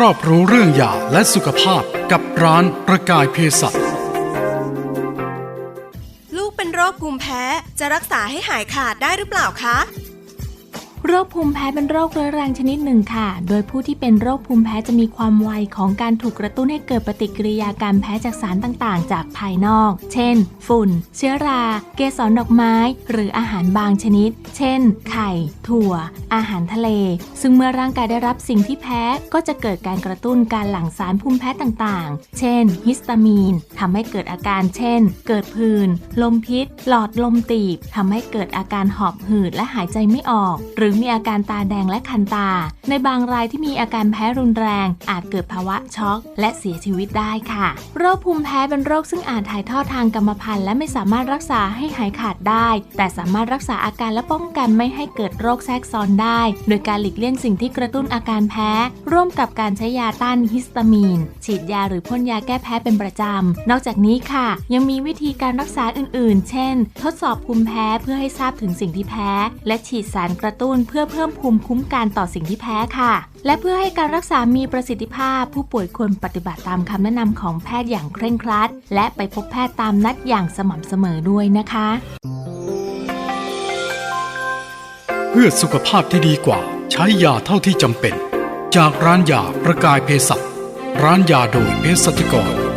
รอบรู้เรื่องยาและสุขภาพกับร้านประกายเภสัชลูกเป็นโรคภูมิแพ้จะรักษาให้หายขาดได้หรือเปล่าคะ โรคภูมิแพ้เป็นโรคเรื้อรังชนิดหนึ่งค่ะ โดยผู้ที่เป็นโรคภูมิแพ้จะมีความไวของการถูกกระตุ้นให้เกิดปฏิกิริยาการแพ้จากสารต่างๆ จากภายนอก เช่น ฝุ่น เชื้อรา เกสรดอกไม้ หรืออาหารบางชนิด เช่น ไข่ ถั่ว อาหารทะเล ซึ่งเมื่อร่างกายได้รับสิ่งที่แพ้ก็จะเกิดการกระตุ้นการหลั่งสารภูมิแพ้ต่างๆ เช่น ฮิสตามีนทำให้เกิดอาการ เช่น เกิดผื่น ลมพิษ หลอดลมตีบทำให้เกิดอาการหอบหืดและหายใจไม่ออก หรือือมีอาการตาแดงและคันตา ในบางรายที่มีอาการแพ้รุนแรง อาจเกิดภาวะช็อก และเสียชีวิตได้ค่ะ โรคภูมิแพ้เป็นโรคซึ่งอาจถ่ายทอดทางกรรมพันธุ์และไม่สามารถรักษาให้หายขาดได้ แต่สามารถรักษาอาการและป้องกันไม่ให้เกิดโรคแทรกซ้อนได้ โดยการหลีกเลี่ยงสิ่งที่กระตุ้นอาการแพ้ ร่วมกับการใช้ยาต้านฮิสตามีน ฉีดยาหรือพ่นยาแก้แพ้เป็นประจำ นอกจากนี้ค่ะ ยังมีวิธีการรักษาอื่น ๆ เช่น ทดสอบภูมิแพ้เพื่อให้ทราบถึงสิ่งที่แพ้ และฉีดสารกระตุ้นเพื่อเพิ่มภูมิคุ้มกันต่อสิ่งที่แพ้ค่ะ และเพื่อให้การรักษามีประสิทธิภาพ ผู้ป่วยควรปฏิบัติตามคำแนะนำของแพทย์อย่างเคร่งครัด และไปพบแพทย์ตามนัดอย่างสม่ำเสมอด้วยนะคะ เพื่อสุขภาพที่ดีกว่า ใช้ยาเท่าที่จำเป็น จากร้านยาประกายเภสัชร้านยาโดยเภสัชกร